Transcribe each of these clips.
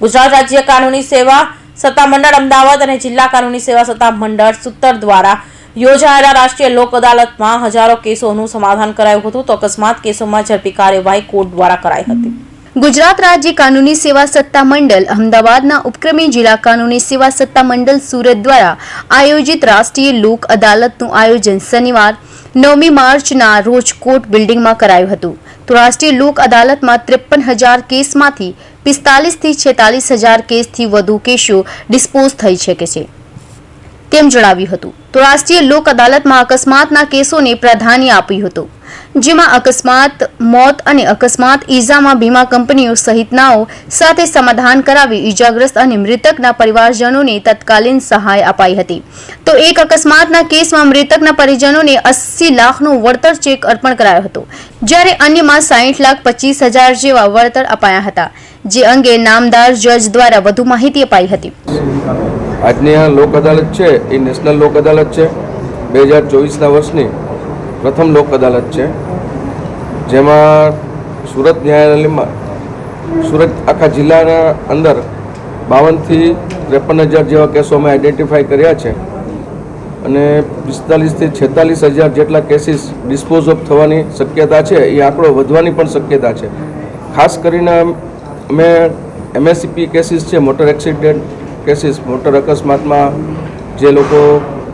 ગુજરાત રાજ્ય કાનૂની સેવા સત્તામંડળ અમદાવાદ અને જિલ્લા કાનૂની સેવા સત્તામંડળ સૂત્તર દ્વારા યોજાયેલા રાષ્ટ્રીય લોક અદાલતમાં હજારો કેસોનું સમાધાન કરાયું હતું. તો અકસ્માત કેસોમાં ઝડપી કાર્યવાહી કોર્ટ દ્વારા કરાઈ હતી. ગુજરાત રાજ્ય કાનૂની સેવા સત્તા મંડળ, અમદાવાદના ઉપક્રમી જિલ્લા કાનૂની સેવા સત્તા મંડળ સુરત દ્વારા આયોજિત રાષ્ટ્રીય લોક અદાલતનું આયોજન શનિવાર નવમી માર્ચના રોજ કોર્ટ બિલ્ડિંગમાં કરાયું હતું. તો રાષ્ટ્રીય લોક અદાલતમાં ત્રેપન હજાર કેસમાંથી પિસ્તાલીસથી છેતાલીસ હજાર કેસથી વધુ કેસો ડિસ્પોઝ થઈ શકે છે. તેમ જણાવ્યું હતું. તો રાષ્ટ્રીય લોક અદાલતમાં અકસ્માતના કેસોને પ્રાધાન્ય આપ્યું હતું. જેમાં અકસ્માત, મોત અને અકસ્માત, ઈજામાં વીમા કંપનીઓ સહિતનાઓ સાથે સમાધાન કરાવી ઈજાગ્રસ્ત અને મૃતકના પરિવારજનોને તત્કાલીન સહાય અપાઈ હતી. તો એક અકસ્માતના કેસમાં મૃતકના પરિજનોને અસ્સી લાખનું વળતર ચેક અર્પણ કરાયો હતો, જ્યારે અન્યમાં સાહીઠ લાખ પચીસ હજાર જેવા વળતર અપાયા હતા, જે અંગે નામદાર જજ દ્વારા વધુ માહિતી અપાઈ હતી. આજની આ લોક અદાલત છે, એ નેશનલ લોક અદાલત છે. બે હજાર ચોવીસના વર્ષની પ્રથમ લોક અદાલત છે, જેમાં સુરત ન્યાયાલયમાં, સુરત આખા જિલ્લાના અંદર બાવનથી ત્રેપન હજાર જેવા કેસો અમે આઈડેન્ટિફાઈ કર્યા છે અને પિસ્તાલીસથી છેતાલીસ હજાર જેટલા કેસીસ ડિસ્પોઝ ઓફ થવાની શક્યતા છે, એ આંકડો વધવાની પણ શક્યતા છે. ખાસ કરીને અમે એમએસસીપી કેસીસ છે મોટર એક્સિડન્ટ કેસીસ મોટર અકસ્માતમાં જે લોકો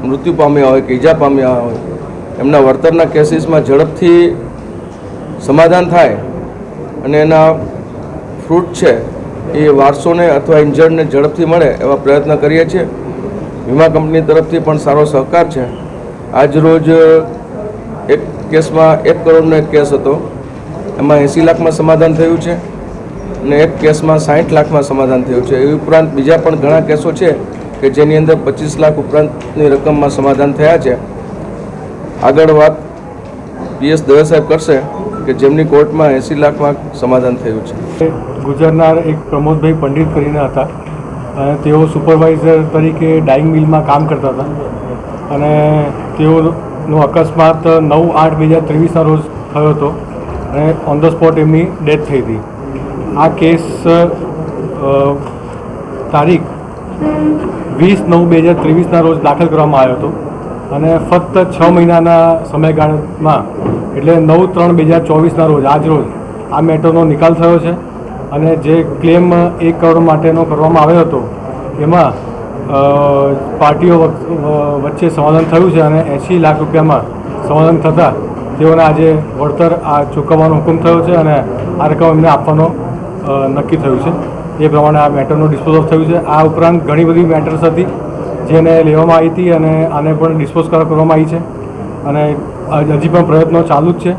મૃત્યુ પામ્યા હોય કે ઈજા પામ્યા હોય એમના વળતરના કેસીસમાં ઝડપથી સમાધાન થાય અને એના ફ્રૂટ છે, એ વારસોને અથવા ઇન્જર્ડને ઝડપથી મળે એવા પ્રયત્ન કરીએ છીએ. વીમા કંપની તરફથી પણ સારો સહકાર છે. આજ રોજ એક કેસમાં એક કરોડનો એક કેસ હતો. એમાં એંસી લાખમાં સમાધાન થયું છે અને એક કેસમાં સાઠ લાખમાં સમાધાન થયું છે. એ ઉપરાંત બીજા પણ ઘણા કેસો છે કે જેની અંદર પચીસ લાખ ઉપરાંતની રકમમાં સમાધાન થયા છે. આગળ વાત પીએસ દવે સાહેબ કરશે કે જેમની કોર્ટમાં એંસી લાખમાં સમાધાન થયું છે. ગુજરનાર એક પ્રમોદભાઈ પંડિત કરીને હતા અને તેઓ સુપરવાઇઝર તરીકે ડાઇંગ મિલમાં કામ કરતા હતા. અને તેઓનો અકસ્માત નવ આઠ બે હજાર ત્રેવીસના રોજ થયો હતો અને ઓન ધ સ્પોટ એમની ડેથ થઈ હતી. આ કેસ તારીખ વીસ નવ બે હજાર ત્રેવીસના રોજ દાખલ કરવામાં આવ્યો હતો. અને ફક્ત છ મહિનાના સમયગાળામાં, એટલે નવ ત્રણ બે હજાર ચોવીસના રોજ, આજ રોજ, આ મેટરનો નિકાલ થયો છે. અને જે ક્લેમ એક કરોડ માટેનો કરવામાં આવ્યો હતો, એમાં પાર્ટીઓ વચ્ચે સમાધાન થયું છે અને એંશી લાખ રૂપિયામાં સમાધાન થતાં તેઓને આજે વળતર આ ચૂકવવાનો હુકમ થયો છે અને આ રકમ એમને આપવાનો નક્કી થયું છે. એ પ્રમાણે આ મેટરનું ડિસ્પોઝ થયું છે. આ ઉપરાંત ઘણી બધી મેટર્સ હતી. જેને લેવામાં આવી હતી અને આને પણ ડિસ્પોઝ કરવામાં આવી છે. અને હજ- પણ પ્રયત્નો ચાલુ જ છે.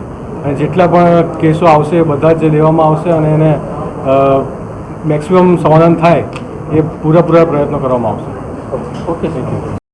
અને જેટલા પણ કેસો આવશે, બધા જ લેવામાં આવશે અને એને મેક્સિમમ સમાધાન થાય એ પૂરેપૂરા પ્રયત્નો કરવામાં આવશે. Okay thank you